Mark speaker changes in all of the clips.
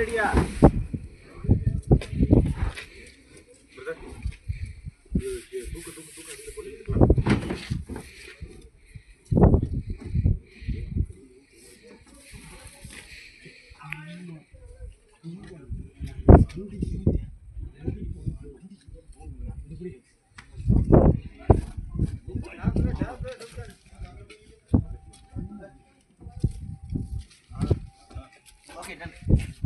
Speaker 1: ரெடியா Okay, done.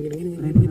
Speaker 1: gini gini gini gini